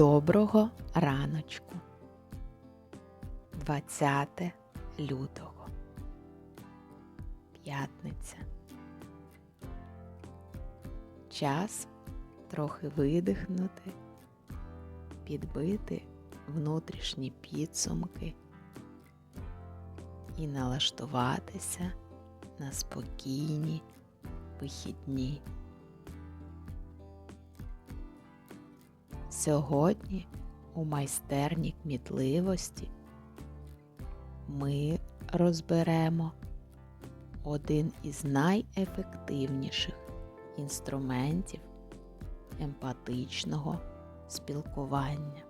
Доброго раночку. 20 лютого. П'ятниця. Час трохи видихнути, підбити внутрішні підсумки і налаштуватися на спокійні вихідні. Сьогодні у майстерні кмітливості ми розберемо один із найефективніших інструментів емпатичного спілкування.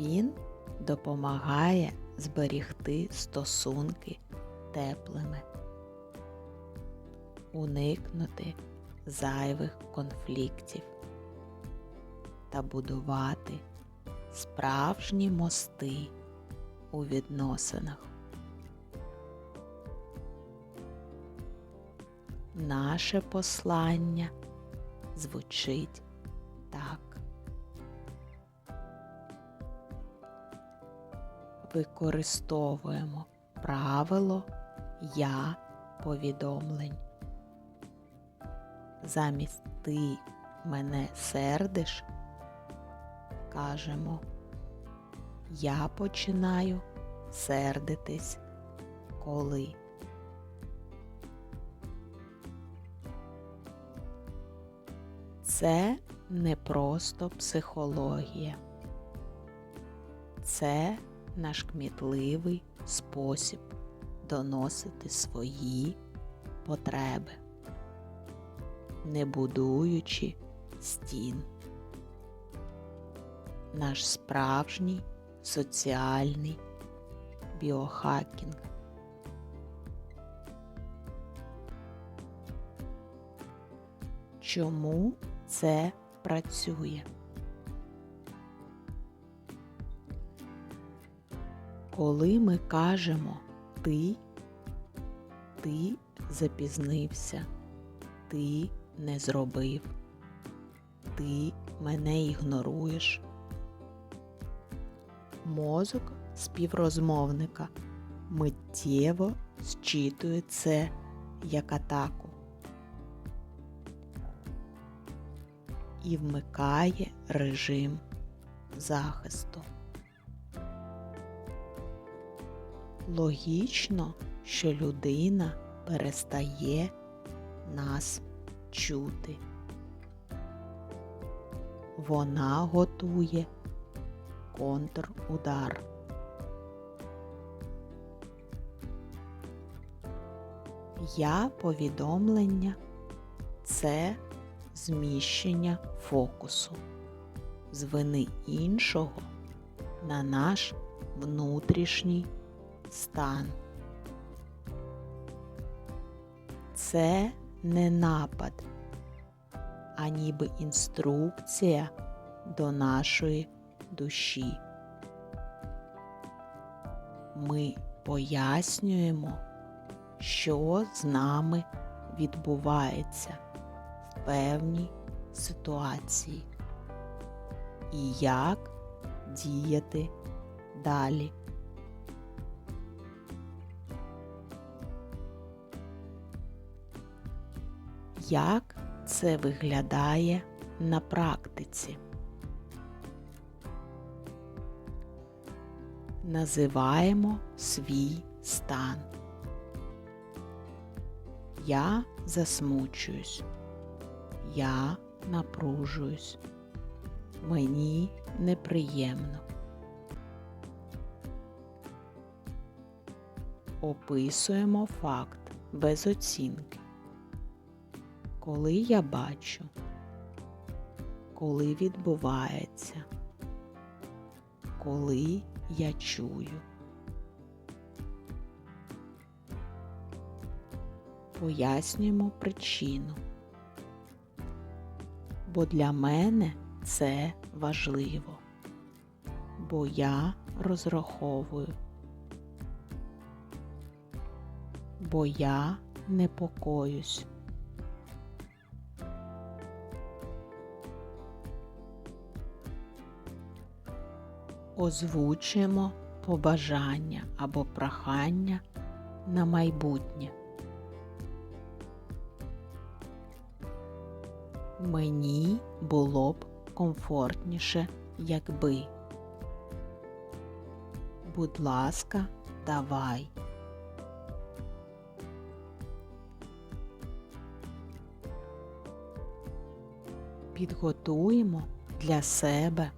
Він допомагає зберігти стосунки теплими, уникнути зайвих конфліктів та будувати справжні мости у відносинах. Наше послання звучить так. Використовуємо правило я повідомлень. Замість ти мене сердиш, кажемо, я починаю сердитись коли. Це не просто психологія, це наш кмітливий спосіб доносити свої потреби, не будуючи стін. Наш справжній соціальний біохакінг. Чому це працює? Коли ми кажемо ти, ти запізнився, ти не зробив, ти мене ігноруєш. Мозок співрозмовника миттєво зчитує це як атаку і вмикає режим захисту. Логічно, що людина перестає нас чути. Вона готує контрудар. Я повідомлення це зміщення фокусу з вини іншого на наш внутрішній стан. Це не напад, а ніби інструкція до нашої душі. Ми пояснюємо, що з нами відбувається в певній ситуації і як діяти далі. Як це виглядає на практиці? Називаємо свій стан. Я засмучуюсь, я напружуюсь, мені неприємно. Описуємо факт без оцінки. Коли я бачу, коли відбувається, коли я чую. Пояснюємо причину, бо для мене це важливо, бо я розраховую, бо я непокоюсь. Озвучуємо побажання або прохання на майбутнє. Мені було б комфортніше, якби. Будь ласка, давай. Підготуємо для себе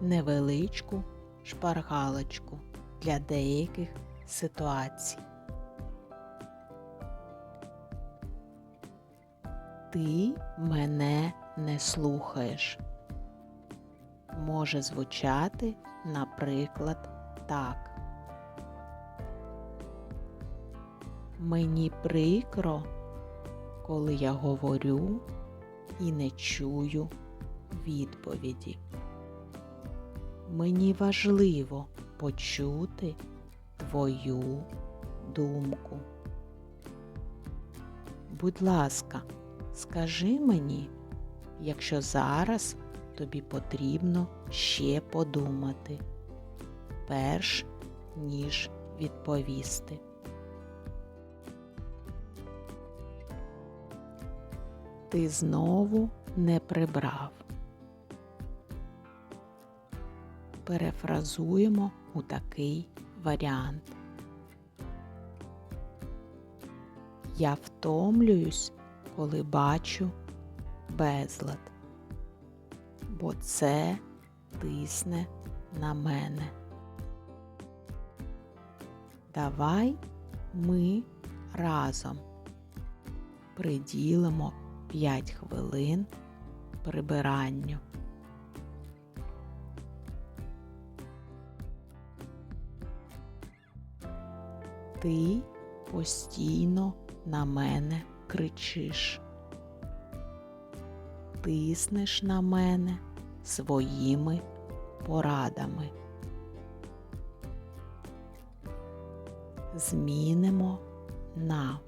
невеличку шпаргалочку для деяких ситуацій. Ти мене не слухаєш. Може звучати, наприклад, так. Мені прикро, коли я говорю і не чую відповіді. Мені важливо почути твою думку. Будь ласка, скажи мені, якщо зараз тобі потрібно ще подумати, перш ніж відповісти. Ти знову не прибрав. Перефразуємо у такий варіант. Я втомлююсь, коли бачу безлад, бо це тисне на мене. Давай ми разом приділимо 5 хвилин прибиранню. Ти постійно на мене кричиш, тиснеш на мене своїми порадами. Змінимо на.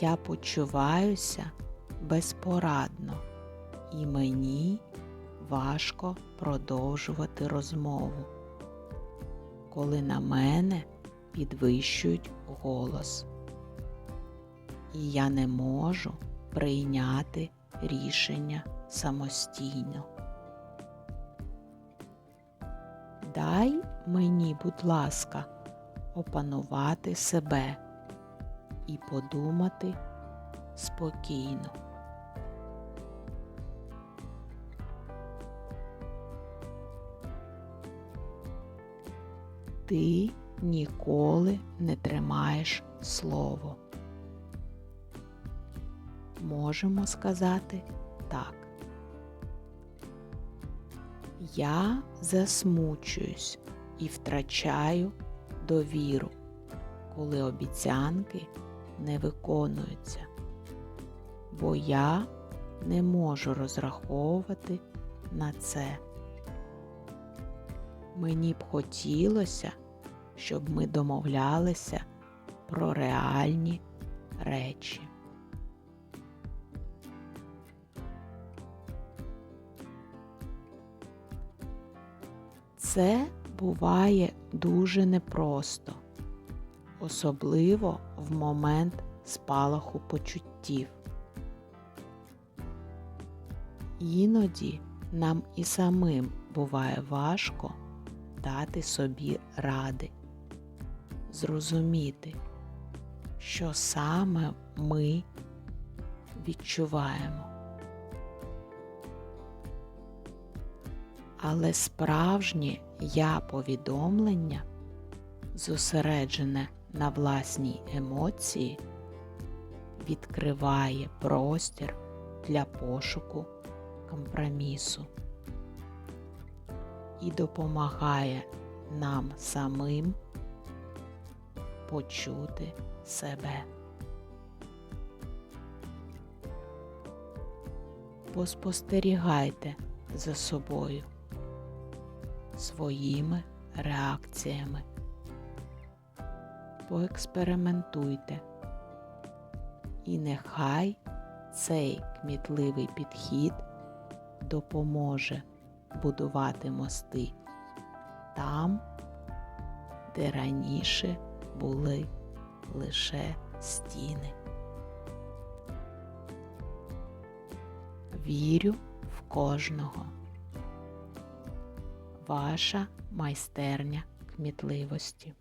Я почуваюся безпорадно, і мені важко продовжувати розмову, коли на мене підвищують голос, і я не можу прийняти рішення самостійно. Дай мені, будь ласка, опанувати себе і подумати спокійно. Ти ніколи не тримаєш слово. Можемо сказати так. Я засмучуюсь і втрачаю довіру, коли обіцянки не виконуються, бо я не можу розраховувати на це. Мені б хотілося, щоб ми домовлялися про реальні речі. Це буває дуже непросто особливо в момент спалаху почуттів. Іноді нам і самим буває важко дати собі ради, зрозуміти, що саме ми відчуваємо. Але справжнє я повідомлення зосереджене на власній емоції відкриває простір для пошуку компромісу і допомагає нам самим почути себе. Поспостерігайте за собою своїми реакціями поекспериментуйте. І нехай цей кмітливий підхід допоможе будувати мости там, де раніше були лише стіни. Вірю в кожного. Ваша майстерня кмітливості.